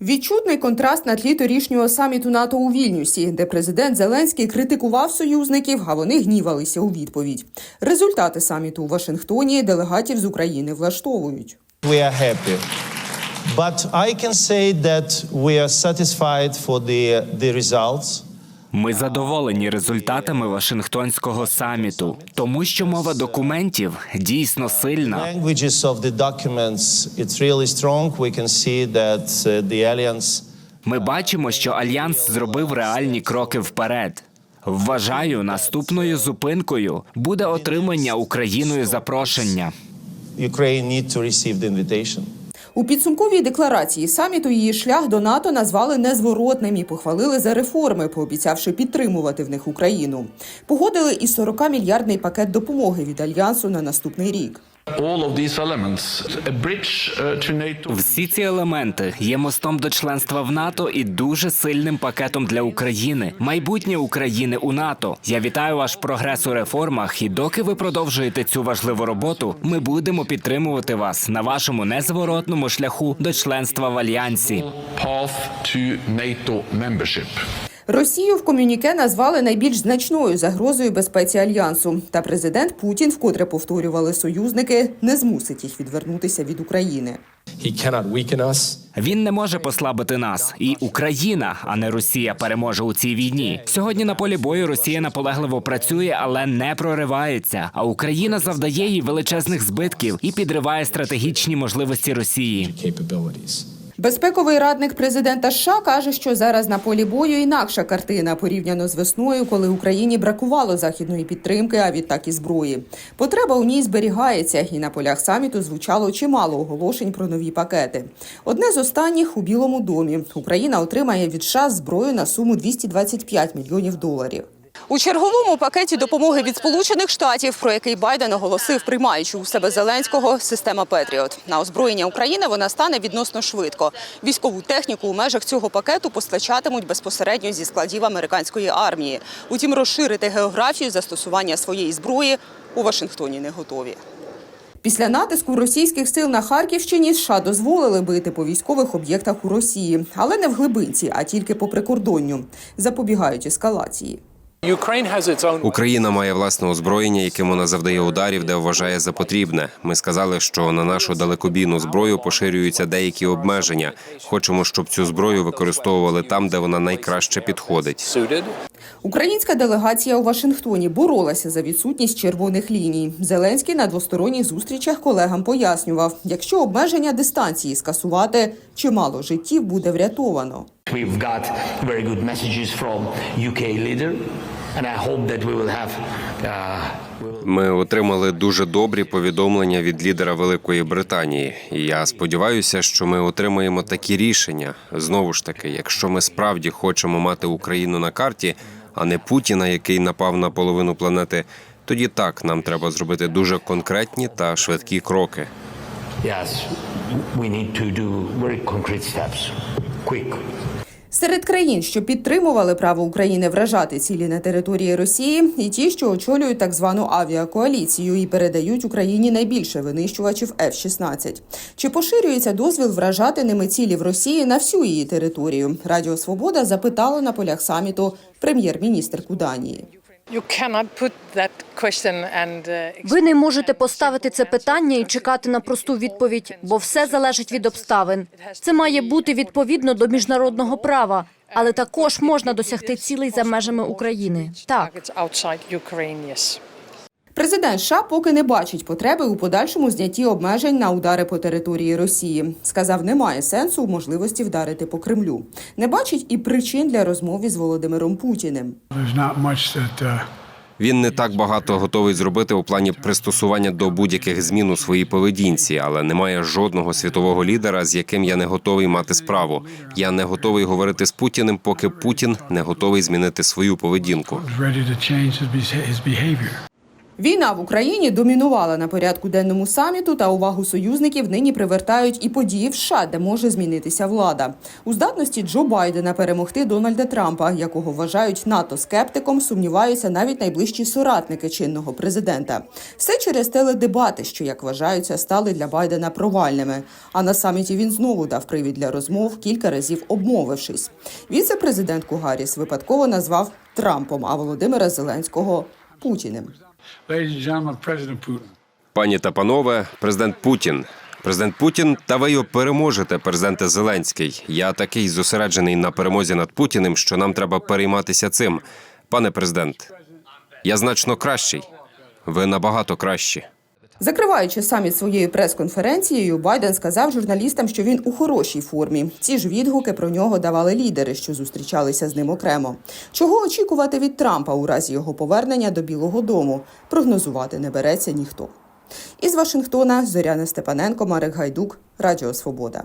Відчутний контраст на тлі торішнього саміту НАТО у Вільнюсі, де президент Зеленський критикував союзників, а вони гнівалися у відповідь. Результати саміту у Вашингтоні делегатів з України влаштовують. We are happy. But I can say that we are satisfied for the, the results. Ми задоволені результатами Вашингтонського саміту, тому що мова документів дійсно сильна. Uh, Ми бачимо, що альянс зробив реальні кроки вперед. Вважаю, наступною зупинкою буде отримання Україною запрошення. Ukraine need to receive the invitation. У підсумковій декларації саміту її шлях до НАТО назвали незворотним і похвалили за реформи, пообіцявши підтримувати в них Україну. Погодили і 40-мільярдний пакет допомоги від альянсу на наступний рік. Uh. Всі ці елементи є мостом до членства в НАТО і дуже сильним пакетом для України. Майбутнє України у НАТО. Я вітаю ваш прогрес у реформах. І доки ви продовжуєте цю важливу роботу, ми будемо підтримувати вас на вашому незворотному шляху до членства в альянсі. Росію в комюніке назвали найбільш значною загрозою безпеці альянсу. Та президент Путін, вкотре повторювали союзники, не змусить їх відвернутися від України. Він не може послабити нас, і Україна, а не Росія, переможе у цій війні. Сьогодні на полі бою Росія наполегливо працює, але не проривається. А Україна завдає їй величезних збитків і підриває стратегічні можливості Росії. Безпековий радник президента США каже, що зараз на полі бою інакша картина порівняно з весною, коли Україні бракувало західної підтримки, а відтак і зброї. Потреба у ній зберігається, і на полях саміту звучало чимало оголошень про нові пакети. Одне з останніх у Білому домі Україна отримає від США зброю на суму 225 мільйонів доларів. У черговому пакеті допомоги від Сполучених Штатів, про який Байден оголосив, приймаючи у себе Зеленського, система Петріот. На озброєння України вона стане відносно швидко. Військову техніку у межах цього пакету постачатимуть безпосередньо зі складів американської армії. Утім, розширити географію застосування своєї зброї у Вашингтоні не готові. Після натиску російських сил на Харківщині США дозволили бити по військових об'єктах у Росії, але не в глибинці, а тільки по прикордонню. Запобігають ескалації. Україна має власне озброєння, яким вона завдає ударів, де вважає за потрібне. Ми сказали, що на нашу далекобійну зброю поширюються деякі обмеження. Хочемо, щоб цю зброю використовували там, де вона найкраще підходить. Українська делегація у Вашингтоні боролася за відсутність червоних ліній. Зеленський на двосторонніх зустрічах колегам пояснював, якщо обмеження дистанції скасувати, чимало життів буде врятовано. We've got very good messages from UK leader, and I hope that we will have. Uh, Ми отримали дуже добрі повідомлення від лідера Великої Британії. І я сподіваюся, що ми отримаємо такі рішення. Знову ж таки, якщо ми справді хочемо мати Україну на карті, а не Путіна, який напав на половину планети. Тоді так нам треба зробити дуже конкретні та швидкі кроки. yes, we need to do very concrete steps, quick. Серед країн, що підтримували право України вражати цілі на території Росії, і ті, що очолюють так звану авіакоаліцію і передають Україні найбільше винищувачів F-16. Чи поширюється дозвіл вражати ними цілі в Росії на всю її територію? Радіо Свобода запитала на полях саміту прем'єр-міністрку Данії. Uh, Ви не можете поставити це питання і чекати на просту відповідь, бо все залежить від обставин. Це має бути відповідно до міжнародного права, але також можна досягти цілей за межами України. Так. targets outside Ukraine, yes. Президент США поки не бачить потреби у подальшому знятті обмежень на удари по території Росії. Сказав, немає сенсу у можливості вдарити по Кремлю. Не бачить і причин для розмови з Володимиром Путіним. Він не так багато готовий зробити у плані пристосування до будь-яких змін у своїй поведінці, але немає жодного світового лідера, з яким я не готовий мати справу. Я не готовий говорити з Путіним, поки Путін не готовий змінити свою поведінку. Війна в Україні домінувала на порядку денному саміту, та увагу союзників нині привертають і події в США, де може змінитися влада. У здатності Джо Байдена перемогти Дональда Трампа, якого вважають НАТО скептиком, сумніваються навіть найближчі соратники чинного президента. Все через теледебати, що як вважаються, стали для Байдена провальними. А на саміті він знову дав привід для розмов, кілька разів обмовившись. Віце-президентку Гарріс випадково назвав Трампом, а Володимира Зеленського Путіним. Пані та панове, президент Путін. Президент Путін, та ви його переможете, президенте Зеленський. Я такий зосереджений на перемозі над Путіним, що нам треба перейматися цим. Пане президент, я значно кращий. Ви набагато кращі. Закриваючи саміт своєю прес-конференцією, Байден сказав журналістам, що він у хорошій формі. Ці ж відгуки про нього давали лідери, що зустрічалися з ним окремо. Чого очікувати від Трампа у разі його повернення до Білого Дому? Прогнозувати не береться ніхто. Із Вашингтона Зоряна Степаненко, Марик Гайдук, Радіо Свобода.